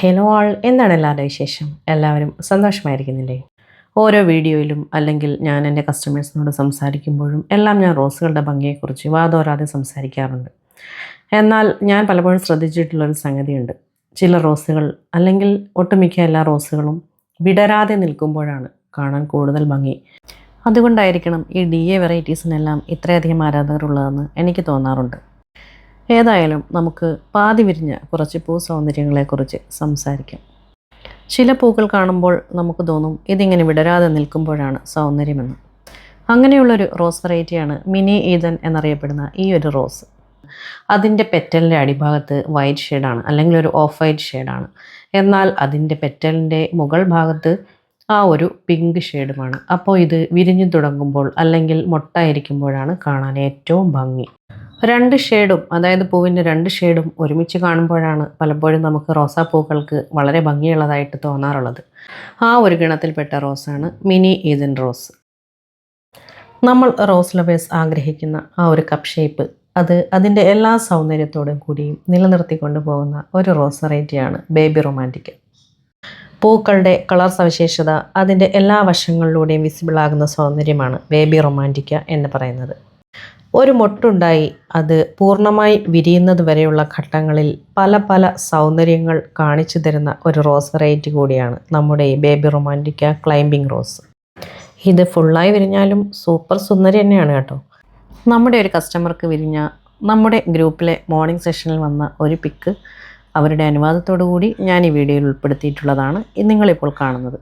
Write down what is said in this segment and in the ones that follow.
Hello ആൾ എന്താണ് എല്ലാവരുടെ വിശേഷം? എല്ലാവരും സന്തോഷമായിരിക്കുന്നില്ലേ? ഓരോ വീഡിയോയിലും അല്ലെങ്കിൽ ഞാൻ എന്റെ കസ്റ്റമേഴ്സിനോട് സംസാരിക്കുമ്പോഴും എല്ലാം ഞാൻ റോസുകളുടെ ഭംഗിയെക്കുറിച്ച് വാതോരാതെ സംസാരിക്കാറുണ്ട്. എന്നാൽ ഞാൻ പലപ്പോഴും ശ്രദ്ധിച്ചിട്ടുള്ളൊരു സംഗതിയുണ്ട്. ചില റോസുകൾ അല്ലെങ്കിൽ ഒട്ടുമിക്ക എല്ലാ റോസുകളും വിടരാതെ നിൽക്കുമ്പോഴാണ് കാണാൻ കൂടുതൽ ഭംഗി. അതുകൊണ്ടായിരിക്കണം ഈ ഡി എ വെറൈറ്റീസിനെല്ലാം ഇത്രയധികം ആരാധകരുള്ളതെന്ന് എനിക്ക് തോന്നാറുണ്ട്. ഏതായാലും നമുക്ക് പാതി വിരിഞ്ഞ കുറച്ച് പൂ സൗന്ദര്യങ്ങളെക്കുറിച്ച് സംസാരിക്കാം. ചില പൂക്കൾ കാണുമ്പോൾ നമുക്ക് തോന്നും ഇതിങ്ങനെ വിടരാതെ നിൽക്കുമ്പോഴാണ് സൗന്ദര്യമെന്ന്. അങ്ങനെയുള്ളൊരു റോസ് വെറൈറ്റിയാണ് മിനി ഈതൻ എന്നറിയപ്പെടുന്ന ഈ ഒരു റോസ്. അതിന്റെ പെറ്റലിന്റെ അടിഭാഗത്ത് വൈറ്റ് ഷെയ്ഡാണ് അല്ലെങ്കിൽ ഒരു ഓഫ് വൈറ്റ് ഷെയ്ഡാണ്. എന്നാൽ അതിന്റെ പെറ്റലിന്റെ മുകൾ ഭാഗത്ത് ആ ഒരു പിങ്ക് ഷെയ്ഡുമാണ്. അപ്പോൾ ഇത് വിരിഞ്ഞു തുടങ്ങുമ്പോൾ അല്ലെങ്കിൽ മൊട്ടായിരിക്കുമ്പോഴാണ് കാണാൻ ഏറ്റവും ഭംഗി. രണ്ട് ഷെയ്ഡും അതായത് പൂവിന്റെ രണ്ട് ഷെയ്ഡും ഒരുമിച്ച് കാണുമ്പോഴാണ് പലപ്പോഴും നമുക്ക് റോസാപ്പൂക്കൾക്ക് വളരെ ഭംഗിയുള്ളതായിട്ട് തോന്നാറുള്ളത്. ആ ഒരു ഗണത്തിൽപ്പെട്ട റോസാണ് മിനി ഈദൻ റോസ്. നമ്മൾ റോസ് ലവേഴ്സ് ആഗ്രഹിക്കുന്ന ആ ഒരു കപ്പ് ഷേപ്പ് അത് അതിന്റെ എല്ലാ സൗന്ദര്യത്തോടും കൂടിയും നിലനിർത്തിക്കൊണ്ടു പോകുന്ന ഒരു റോസ് വെറൈറ്റിയാണ് ബേബി റൊമാന്റിക്. പൂക്കളുടെ കളർ സവിശേഷത അതിന്റെ എല്ലാ വശങ്ങളിലൂടെയും വിസിബിളാകുന്ന സൗന്ദര്യമാണ് ബേബി റൊമാന്റിക്ക എന്ന് പറയുന്നത്. ഒരു മൊട്ടുണ്ടായി അത് പൂർണമായി വിരിയുന്നത് വരെയുള്ള ഘട്ടങ്ങളിൽ പല പല സൗന്ദര്യങ്ങൾ കാണിച്ചു തരുന്ന ഒരു റോസ് വെറൈറ്റി കൂടിയാണ് നമ്മുടെ ഈ ബേബി റൊമാന്റിക്ക ക്ലൈംബിംഗ് റോസ്. ഇത് ഫുള്ളായി വിരിഞ്ഞാലും സൂപ്പർ സുന്ദരി തന്നെയാണ് കേട്ടോ. നമ്മുടെ ഒരു കസ്റ്റമർക്ക് വിരിഞ്ഞ നമ്മുടെ ഗ്രൂപ്പിലെ മോർണിംഗ് സെഷനിൽ വന്ന ഒരു പിക്ക് അവരുടെ അനുവാദത്തോടു കൂടി ഞാൻ ഈ വീഡിയോയിൽ ഉൾപ്പെടുത്തിയിട്ടുള്ളതാണ്. നിങ്ങളിപ്പോൾ കാണുന്നത്.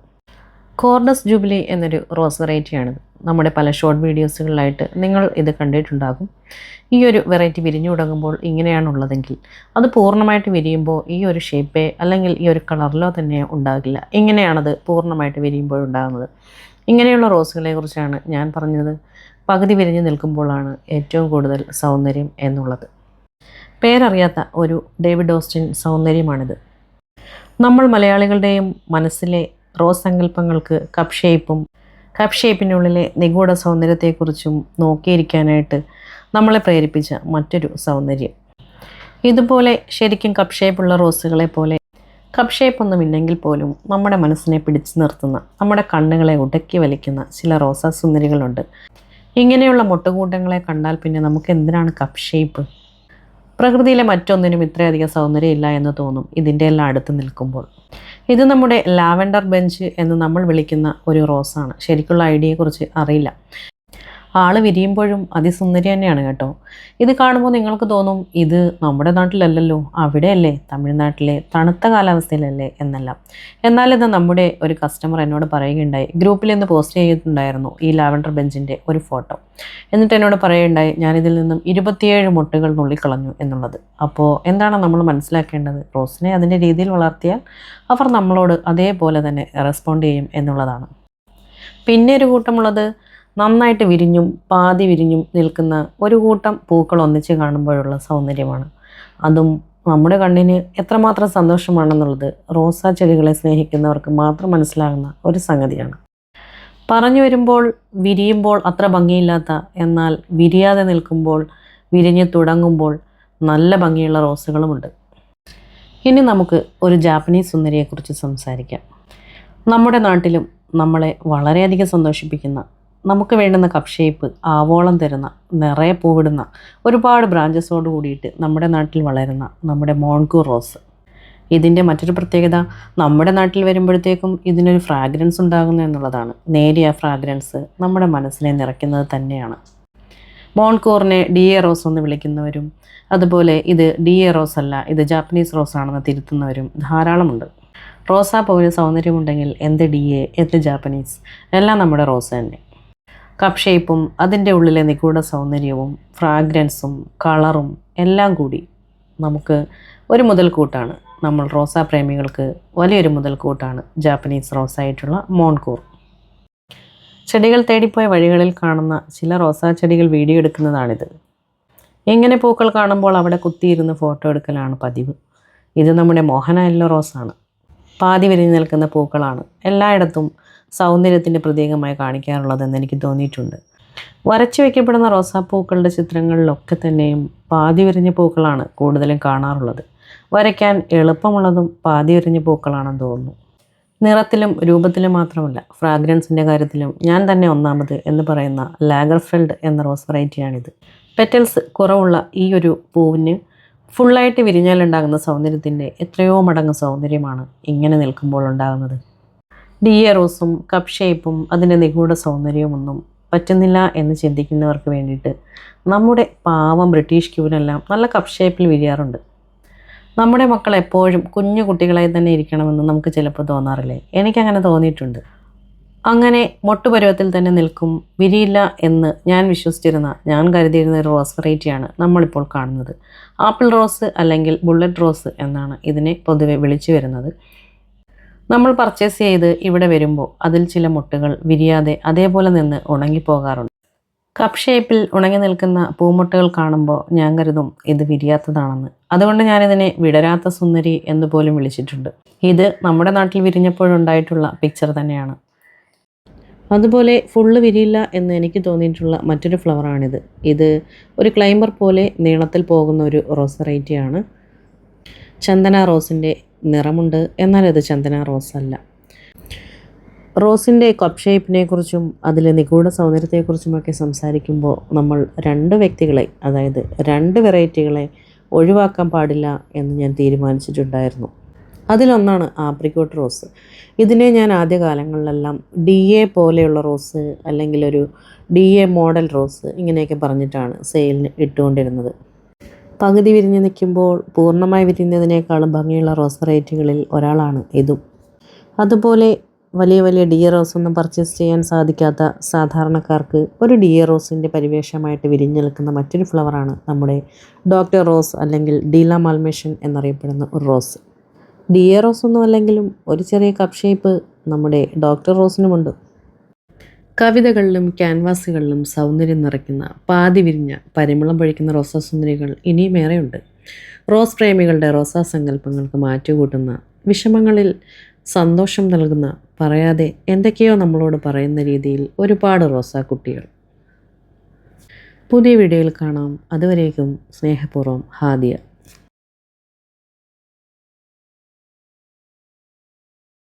കോർഡസ് ജൂബിലി എന്നൊരു റോസ് വെറൈറ്റിയാണിത്. നമ്മുടെ പല ഷോർട്ട് വീഡിയോസുകളിലായിട്ട് നിങ്ങൾ ഇത് കണ്ടിട്ടുണ്ടാകും. ഈ ഒരു വെറൈറ്റി വിരിഞ്ഞു തുടങ്ങുമ്പോൾ ഇങ്ങനെയാണുള്ളതെങ്കിൽ അത് പൂർണമായിട്ട് വിരിയുമ്പോൾ ഈ ഒരു ഷേപ്പേ അല്ലെങ്കിൽ ഈ ഒരു കളറിലോ തന്നെ ഉണ്ടാകില്ല. ഇങ്ങനെയാണത് പൂർണമായിട്ട് വിരിയുമ്പോൾ ഉണ്ടാകുന്നത്. ഇങ്ങനെയുള്ള റോസുകളെ കുറിച്ചാണ് ഞാൻ പറഞ്ഞത്. പകുതി വിരിഞ്ഞു നിൽക്കുമ്പോഴാണ് ഏറ്റവും കൂടുതൽ സൗന്ദര്യം എന്നുള്ളത്. പേരറിയാത്ത ഒരു ഡേവിഡ് ഓസ്റ്റിൻ സൗന്ദര്യമാണിത്. നമ്മൾ മലയാളികളുടെയും മനസ്സിലെ റോസ് സങ്കല്പങ്ങൾക്ക് കപ്പ് ഷേപ്പും കപ്പ് ഷേപ്പിനുള്ളിലെ നിഗൂഢ സൗന്ദര്യത്തെക്കുറിച്ചും നോക്കിയിരിക്കാനായിട്ട് നമ്മളെ പ്രേരിപ്പിച്ച മറ്റൊരു സൗന്ദര്യം. ഇതുപോലെ ശരിക്കും കപ്പ് ഷേപ്പുള്ള റോസുകളെ പോലെ കപ്പ് ഷേപ്പ് ഒന്നുമില്ലെങ്കിൽ പോലും നമ്മുടെ മനസ്സിനെ പിടിച്ചു നിർത്തുന്ന നമ്മുടെ കണ്ണുകളെ ഉടക്കി വലിക്കുന്ന ചില റോസാ സുന്ദരികളുണ്ട് ഇങ്ങനെയുള്ള മുട്ടുകൂട്ടങ്ങളെ കണ്ടാൽ പിന്നെ നമുക്ക് എന്തിനാണ് കപ്പ് ഷേപ്പ് പ്രകൃതിയിലെ മറ്റൊന്നിനും ഇത്രയധികം സൗന്ദര്യമില്ല എന്ന് തോന്നും ഇതിന്റെ എല്ലാം അടുത്ത് നിൽക്കുമ്പോൾ. ഇത് നമ്മുടെ ലാവെൻഡർ ബെഞ്ച് എന്ന് നമ്മൾ വിളിക്കുന്ന ഒരു റോസാണ്. ശരിക്കുള്ള ഐഡിയയെക്കുറിച്ച് അറിയില്ല. ആൾ വിരിയുമ്പോഴും അതിസുന്ദരി തന്നെയാണ് കേട്ടോ. ഇത് കാണുമ്പോൾ നിങ്ങൾക്ക് തോന്നും ഇത് നമ്മുടെ നാട്ടിലല്ലല്ലോ അവിടെയല്ലേ തമിഴ്നാട്ടിലെ തണുത്ത കാലാവസ്ഥയിലല്ലേ എന്നല്ല. എന്നാൽ ഇത് നമ്മുടെ ഒരു കസ്റ്റമർ എന്നോട് പറയുകയുണ്ടായി. ഗ്രൂപ്പിൽ നിന്ന് പോസ്റ്റ് ചെയ്തിട്ടുണ്ടായിരുന്നു ഈ ലാവൻഡർ ബെഞ്ചിന്റെ ഒരു ഫോട്ടോ. എന്നിട്ട് എന്നോട് പറയുകയുണ്ടായി ഞാനിതിൽ നിന്നും ഇരുപത്തിയേഴ് മുട്ടുകൾ നുള്ളിക്കളഞ്ഞു എന്നുള്ളത്. അപ്പോൾ എന്താണ് നമ്മൾ മനസ്സിലാക്കേണ്ടത്? റോസിനെ അതിന്റെ രീതിയിൽ വളർത്തിയാൽ അവർ നമ്മളോട് അതേപോലെ തന്നെ റെസ്പോണ്ട് ചെയ്യും എന്നുള്ളതാണ്. പിന്നെ ഒരു കൂട്ടമുള്ളത് നന്നായിട്ട് വിരിഞ്ഞും പാതി വിരിഞ്ഞും നിൽക്കുന്ന ഒരു കൂട്ടം പൂക്കൾ ഒന്നിച്ച് കാണുമ്പോഴുള്ള സൗന്ദര്യമാണ്. അതും നമ്മുടെ കണ്ണിന് എത്രമാത്രം സന്തോഷമാണെന്നുള്ളത് റോസാ ചെടികളെ സ്നേഹിക്കുന്നവർക്ക് മാത്രം മനസ്സിലാകുന്ന ഒരു സംഗതിയാണ്. പറഞ്ഞു വരുമ്പോൾ വിരിയുമ്പോൾ അത്ര ഭംഗിയില്ലാത്ത എന്നാൽ വിരിയാതെ നിൽക്കുമ്പോൾ വിരിഞ്ഞ് തുടങ്ങുമ്പോൾ നല്ല ഭംഗിയുള്ള റോസുകളുമുണ്ട്. ഇനി നമുക്ക് ഒരു ജാപ്പനീസ് സുന്ദരിയെക്കുറിച്ച് സംസാരിക്കാം. നമ്മുടെ നാട്ടിലും നമ്മളെ വളരെയധികം സന്തോഷിപ്പിക്കുന്ന നമുക്ക് വേണ്ടുന്ന കപ്പ് ഷേപ്പ് ആവോളം തരുന്ന നിറയെ പൂവിടുന്ന ഒരുപാട് ബ്രാഞ്ചസോട് കൂടിയിട്ട് നമ്മുടെ നാട്ടിൽ വളരുന്ന നമ്മുടെ മോൺകൂർ റോസ് ഇതിന്റെ മറ്റൊരു പ്രത്യേകത നമ്മുടെ നാട്ടിൽ വരുമ്പോഴത്തേക്കും ഇതിനൊരു ഫ്രാഗ്രൻസ് ഉണ്ടാകുന്നു എന്നുള്ളതാണ്. നേരിയ ഫ്രാഗ്രൻസ് നമ്മുടെ മനസ്സിനെ നിറയ്ക്കുന്നത് തന്നെയാണ്. മോൺകൂറിനെ ഡി എ റോസ് എന്ന് വിളിക്കുന്നവരും അതുപോലെ ഇത് ഡി എ റോസ് അല്ല ഇത് ജാപ്പനീസ് റോസ് ആണെന്ന് തിരുത്തുന്നവരും ധാരാളമുണ്ട്. റോസാ പോലെ സൗന്ദര്യമുണ്ടെങ്കിൽ എന്ത് ഡി എ എന്ത് ജാപ്പനീസ് എല്ലാം നമ്മുടെ റോസ് തന്നെ. കപ്പ് ഷേപ്പും അതിന്റെ ഉള്ളിലെ നിഗൂഢ സൗന്ദര്യവും ഫ്രാഗ്രൻസും കളറും എല്ലാം കൂടി നമുക്ക് ഒരു മുതൽക്കൂട്ടാണ്. നമ്മൾ റോസാ പ്രേമികൾക്ക് വലിയൊരു മുതൽക്കൂട്ടാണ് ജാപ്പനീസ് റോസായിട്ടുള്ള മോൺകൂർ. ചെടികൾ തേടിപ്പോയ വഴികളിൽ കാണുന്ന ചില റോസാ ചെടികൾ വീഡിയോ എടുക്കുന്നതാണിത്. ഇങ്ങനെ പൂക്കൾ കാണുമ്പോൾ അവിടെ കുത്തിയിരുന്ന് ഫോട്ടോ എടുക്കലാണ് പതിവ്. ഇത് നമ്മുടെ മോഹന യെല്ലോ റോസാണ്. പാതി വിരിഞ്ഞ് നിൽക്കുന്ന പൂക്കളാണ്. എല്ലായിടത്തും സൗന്ദര്യത്തിന്റെ പ്രതീകമായി കാണിക്കാറുള്ളതെന്ന് എനിക്ക് തോന്നിയിട്ടുണ്ട്. വരച്ചു വയ്ക്കപ്പെടുന്ന റോസാപ്പൂക്കളുടെ ചിത്രങ്ങളിലൊക്കെ തന്നെയും പാതി വിരിഞ്ഞ പൂക്കളാണ് കൂടുതലും കാണാറുള്ളത്. വരയ്ക്കാൻ എളുപ്പമുള്ളതും പാതി വിരിഞ്ഞ പൂക്കളാണെന്ന് തോന്നുന്നു. നിറത്തിലും രൂപത്തിലും മാത്രമല്ല ഫ്രാഗ്രൻസിന്റെ കാര്യത്തിലും ഞാൻ തന്നെ ഒന്നാമത് എന്ന് പറയുന്ന ലാഗർഫെൽഡ് എന്ന റോസ് വെറൈറ്റിയാണിത്. പെറ്റൽസ് കുറവുള്ള ഈ ഒരു പൂവിന് ഫുള്ളായിട്ട് വിരിഞ്ഞാലുണ്ടാകുന്ന സൗന്ദര്യത്തിന്റെ എത്രയോ മടങ്ങ് സൗന്ദര്യമാണ് ഇങ്ങനെ നിൽക്കുമ്പോൾ ഉണ്ടാകുന്നത്. ഡി എ റോസും കപ്പ് ഷേപ്പും അതിന്റെ നിഗൂഢ സൗന്ദര്യവുമൊന്നും പറ്റുന്നില്ല എന്ന് ചിന്തിക്കുന്നവർക്ക് വേണ്ടിയിട്ട് നമ്മുടെ പാവം ബ്രിട്ടീഷ് ക്യൂവിനെല്ലാം നല്ല കപ്പ് ഷേപ്പിൽ വിരിയാറുണ്ട്. നമ്മുടെ മക്കൾ എപ്പോഴും കുഞ്ഞു കുട്ടികളായി തന്നെ ഇരിക്കണമെന്ന് നമുക്ക് ചിലപ്പോൾ തോന്നാറില്ലേ? എനിക്കങ്ങനെ തോന്നിയിട്ടുണ്ട്. അങ്ങനെ മൊട്ടുപരുവത്തിൽ തന്നെ നിൽക്കും വിരിയില്ല എന്ന് ഞാൻ വിശ്വസിച്ചിരുന്ന ഞാൻ കരുതിയിരുന്ന ഒരു റോസ് വെറൈറ്റിയാണ് നമ്മളിപ്പോൾ കാണുന്നത്. ആപ്പിൾ റോസ് അല്ലെങ്കിൽ ബുള്ളറ്റ് റോസ് എന്നാണ് ഇതിനെ പൊതുവെ വിളിച്ചു വരുന്നത്. നമ്മൾ പർച്ചേസ് ചെയ്ത് ഇവിടെ വരുമ്പോൾ അതിൽ ചില മുട്ടുകൾ വിരിയാതെ അതേപോലെ നിന്ന് ഉണങ്ങിപ്പോകാറുണ്ട്. കപ്പ് ഷേപ്പിൽ ഉണങ്ങി നിൽക്കുന്ന പൂമുട്ടുകൾ കാണുമ്പോൾ ഞാൻ കരുതും ഇത് വിരിയാത്തതാണെന്ന്. അതുകൊണ്ട് ഞാനിതിനെ വിടരാത്ത സുന്ദരി എന്ന് പോലും വിളിച്ചിട്ടുണ്ട്. ഇത് നമ്മുടെ നാട്ടിൽ വിരിഞ്ഞപ്പോഴുണ്ടായിട്ടുള്ള പിക്ചർ തന്നെയാണ്. അതുപോലെ ഫുള്ള് വിരിയില്ല എന്ന് എനിക്ക് തോന്നിയിട്ടുള്ള മറ്റൊരു ഫ്ലവറാണിത് ഇത് ഒരു ക്ലൈംബർ പോലെ നീളത്തിൽ പോകുന്ന ഒരു റോസ് വെറൈറ്റിയാണ് ചന്ദന റോസിന്റെ നിറമുണ്ട്. എന്നാൽ അത് ചന്ദന റോസ് അല്ല. റോസിന്റെ കപ്പ് ഷേപ്പിനെ കുറിച്ചും അതിലെ നിഗൂഢ സൗന്ദര്യത്തെക്കുറിച്ചുമൊക്കെ സംസാരിക്കുമ്പോൾ നമ്മൾ രണ്ട് വ്യക്തികളെ അതായത് രണ്ട് വെറൈറ്റികളെ ഒഴിവാക്കാൻ പാടില്ല എന്ന് ഞാൻ തീരുമാനിച്ചിട്ടുണ്ടായിരുന്നു. അതിലൊന്നാണ് ആപ്രിക്കോട്ട് റോസ്. ഇതിനെ ഞാൻ ആദ്യകാലങ്ങളിലെല്ലാം ഡി എ പോലെയുള്ള റോസ് അല്ലെങ്കിൽ ഒരു ഡി എ മോഡൽ റോസ് ഇങ്ങനെയൊക്കെ പറഞ്ഞിട്ടാണ് സെയിലിന് ഇട്ടുകൊണ്ടിരുന്നത്. പകുതി വിരിഞ്ഞ് നിൽക്കുമ്പോൾ പൂർണമായി വിരിഞ്ഞതിനേക്കാളും ഭംഗിയുള്ള റോസ് വെറൈറ്റികളിൽ ഒരാളാണ് ഇതും അതുപോലെ വലിയ വലിയ ഡിയർ റോസ് ഒന്നും പർച്ചേസ് ചെയ്യാൻ സാധിക്കാത്ത സാധാരണക്കാർക്ക് ഒരു ഡിയർ റോസിന്റെ പരിവേഷമായിട്ട് വിരിഞ്ഞു നിൽക്കുന്ന മറ്റൊരു ഫ്ലവറാണ് നമ്മുടെ ഡോക്ടർ റോസ് അല്ലെങ്കിൽ ഡീല മാൽമേഷൻ എന്നറിയപ്പെടുന്ന ഒരു റോസ്. ഡിയർ റോസ് ഒന്നും അല്ലെങ്കിലും ഒരു ചെറിയ കപ്പ് ഷേപ്പ് നമ്മുടെ ഡോക്ടർ റോസിനുമുണ്ട്. കവിതകളിലും ക്യാൻവാസുകളിലും സൗന്ദര്യം നിറയ്ക്കുന്ന പാതി വിരിഞ്ഞ പരിമളം പൊഴിക്കുന്ന റോസാസുന്ദരികൾ ഇനിയുമേറെയുണ്ട് റോസ് പ്രേമികളുടെ റോസാ സങ്കല്പങ്ങൾക്ക് മാറ്റുകൂട്ടുന്ന വിഷമങ്ങളിൽ സന്തോഷം നൽകുന്ന പറയാതെ എന്തൊക്കെയോ നമ്മളോട് പറയുന്ന രീതിയിൽ ഒരുപാട് റോസാ കുട്ടികൾ. പുതിയ വീഡിയോയിൽ കാണാം. അതുവരേക്കും സ്നേഹപൂർവം ഹാദിയ.